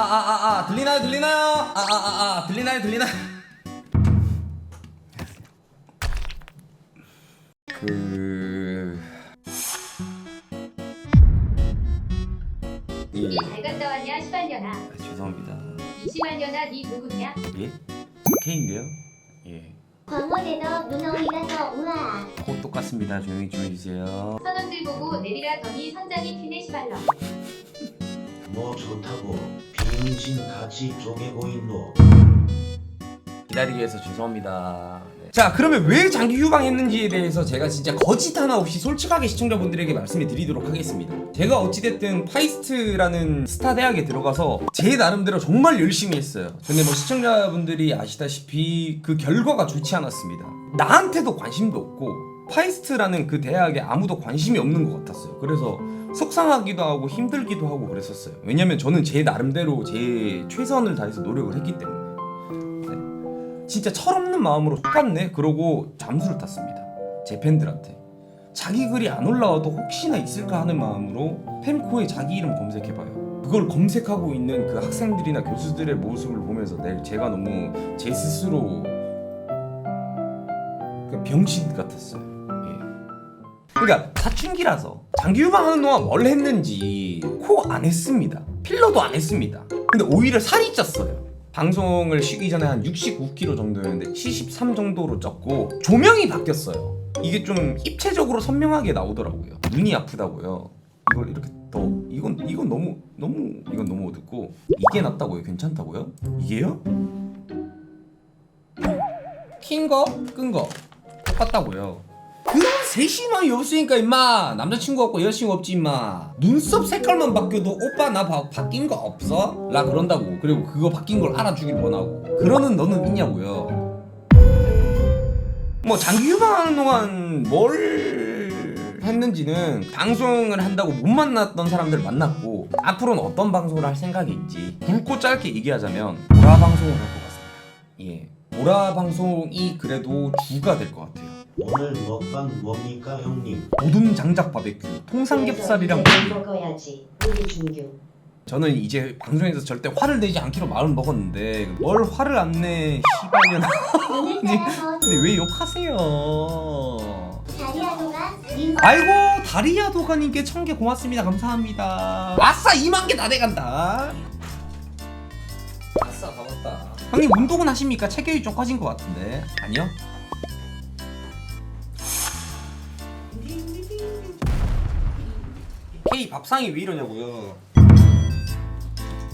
아아아 아 들리나요 들리나요? 아아 아 아 들리나요 들리나요? 그... 예. 잘 갔다 왔냐 시발년아? 아, 죄송합니다. 이시발년아 니 누구냐? 예? K인데요? 예. 광원에서 눈어울이라서 우아 곧 똑같습니다. 조용히 좀 해주세요. 선원들 보고 내리라 더니 선장이 튀네 시발러 뭐 좋다고 빙신 같이 쪼개고 있노 기다리게 해서 죄송합니다. 네. 자, 그러면 왜 장기 휴방했는지에 대해서 제가 진짜 거짓 하나 없이 솔직하게 시청자분들에게 말씀을 드리도록 하겠습니다. 제가 어찌됐든 파이스트라는 스타 대학에 들어가서 제 나름대로 정말 열심히 했어요. 근데 뭐 시청자분들이 아시다시피 그 결과가 좋지 않았습니다. 나한테도 관심도 없고 파이스트라는 그 대학에 아무도 관심이 없는 것 같았어요. 그래서 속상하기도 하고 힘들기도 하고 그랬었어요. 왜냐면 저는 제 나름대로 제 최선을 다해서 노력을 했기 때문에. 진짜 철없는 마음으로 똑같네? 그러고 잠수를 탔습니다. 제 팬들한테. 자기 글이 안 올라와도 혹시나 있을까 하는 마음으로 펜코에 자기 이름 검색해봐요. 그걸 검색하고 있는 그 학생들이나 교수들의 모습을 보면서 내 제가 너무 제 스스로 그 병신 같았어요. 예. 그러니까 사춘기라서 장기 유방하는 동안 뭘 했는지 코 안 했습니다. 필러도 안 했습니다. 근데 오히려 살이 쪘어요 방송을 쉬기 전에 한 69kg 정도였는데 73 정도로 쪘고 조명이 바뀌었어요. 이게 좀 입체적으로 선명하게 나오더라고요. 눈이 아프다고요. 이걸 이렇게 더 이건 이건 너무 너무 이건 너무 어둡고 이게 낫다고요? 괜찮다고요? 이게요? 킨 거, 끈 거 똑같다고요. 세심함이 없으니까 임마. 남자친구 없고 여자친구 없지 임마. 눈썹 색깔만 바뀌어도 오빠 나 바, 바뀐 거 없어? 라 그런다고. 그리고 그거 바뀐 걸 알아주길 원하고. 그러는 너는 있냐고요. 뭐 장기 휴방하는 동안 뭘 했는지는 방송을 한다고 못 만났던 사람들 만났고 앞으로는 어떤 방송을 할 생각인지 굵고 짧게 얘기하자면 보라 방송을 할 것 같습니다. 예. 보라 방송이 그래도 주가 될 것 같아요 오늘 먹방 뭡니까 형님? 모둠 장작 바베큐. 통삼겹살이랑 먹어야지. 우리 준규 저는 이제 방송에서 절대 화를 내지 않기로 마음 먹었는데 뭘 화를 안 내 시발년 근데 왜 욕하세요? 다리아도가 아이고 다리야 도가님께 천 개 고맙습니다. 감사합니다. 아싸 2만 개 다 돼간다. 아싸 다 왔다. 형님 운동은 하십니까? 체격이 좀 커진 것 같은데. 아니요? K 밥상이 왜 이러냐고요?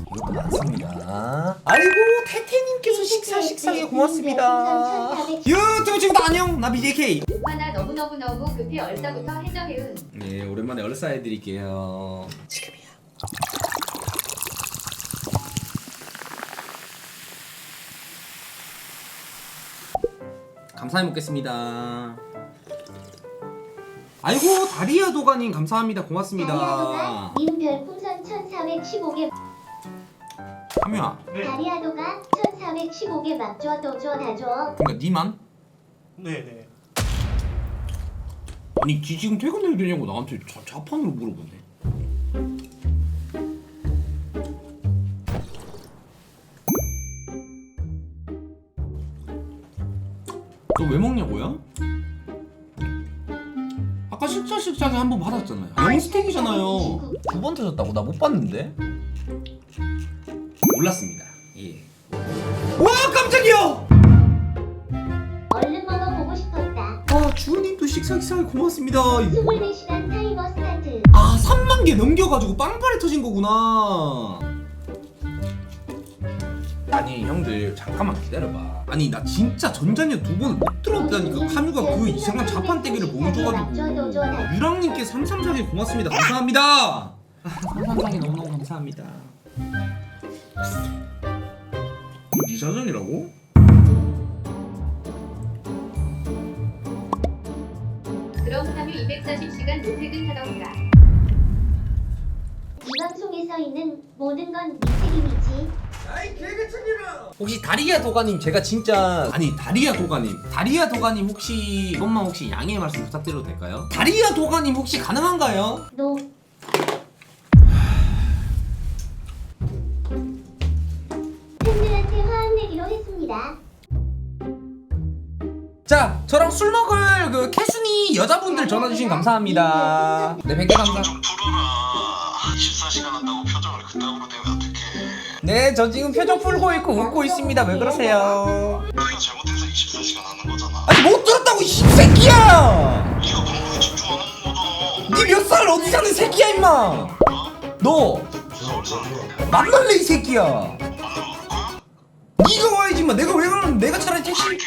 이것도 많습니다. 아이고 태태님께서 식사 식사에 고맙습니다. 유튜브 친구들 안녕! 나 BJK 오빠나 너무너무 너무 급해 얼싸부터 해저해은 네 오랜만에 얼싸 해드릴게요. 지금이야. 감사히 먹겠습니다 아이고 다리아 도가님. 감사합니다. 고맙습니다. 다리아도가? 님 별 풍선 1415개 하민아 다리아도가? 1415개 막줘 또줘 다줘. 그러니까 니만? 네네. 아니 지 지금 퇴근해도 되냐고 나한테 자, 자판으로 물어보네. 너 왜 먹냐고요? 아까 식사 식사에 한번 받았잖아요. 영스택이잖아요. 두 번 터졌다고? 나 못 봤는데? 몰랐습니다. 예. 와 깜짝이야! 얼른 먹어보고 싶었다. 아 주호님도 식사 식사에 고맙습니다. 24시간 타이머 스타트. 아 3만 개 넘겨가지고 빵빠레 터진 거구나 아니 형들 잠깐만 기다려봐. 아니 나 진짜 전자녀 두 번을 못 들었다니까. 카뮤가 그 이상한 자판대기를 막줘 또줘 보여줘가지고. 유랑님께 334개 고맙습니다. 감사합니다. 334개 너무너무 감사합니다. 네 사정이라고? 그럼 3일 240시간 노퇴근 하던가. 이 방송에서 있는 모든 건 네 책임이지 혹시 다리아 도가님 제가 진짜 아니 다리아 도가님 다리아 도가님 혹시 이것만 혹시 양해의 말씀 부탁드려도 될까요? 다리아 도가님 혹시 가능한가요? 노 감사합니다. 자 저랑 술 먹을 그 캐순이 여자분들 전화 주신 감사합니다 네 100개 감사 좀 풀어라 24시간 한다고 표정을 그따구로 대면 네 저 지금 표정 풀고 있고 웃고 있습니다. 왜 그러세요? 내가 잘못해서 24시간 하는 거잖아. 아니 못 들었다고 이 새끼야! 네가 방송에 집중하는 거잖아. 니 몇 살 어디 사는 새끼야 임마! 어? 사는 만날래 이 새끼야! 만나러 올 거야? 니가 와야지 임마! 내가 왜 가는 내가 차라리 택시 이렇게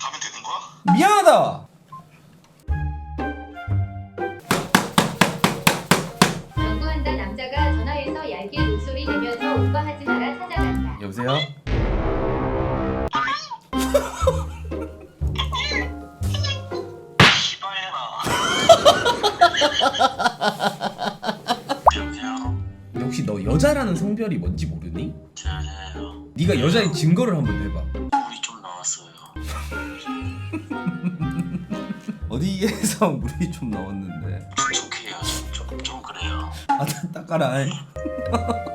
가면 되는 거야? 미안하다 여보세요? 여보세요? 근데 혹시 너 여자라는 성별이 뭔지 모르니? 잘해요 네가 여자의 증거를 한번 대봐. 물이 좀 나왔어요. 어디에서 물이 좀 나왔는데? 촉촉해요. 좀, 좀 그래요. 아 닦아라. 여보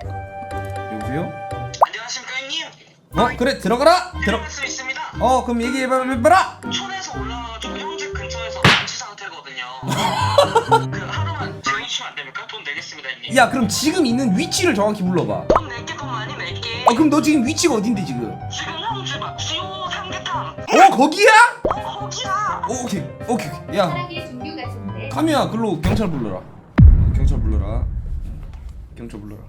어 그래 들어가라. 들어. 들어갈 수 있습니다. 어 그럼 얘기해봐라. 촌에서 올라와가지고 형집 근처에서 만취 상태거든요. 그 하루만 재워주시면 안 됩니까? 돈 내겠습니다 형님. 야 그럼 지금 있는 위치를 정확히 불러봐. 돈 낼게 돈 많이 낼게. 어 그럼 너 지금 위치가 어딘데 지금? 지금 형집 앞 수요 삼계탕. 어 거기야? 어 거기야. 어, 오케이. 오케이 오케이. 야. 사랑의 중규 같은데. 카미야 글로 경찰 불러라. 어, 경찰 불러라. 경찰 불러라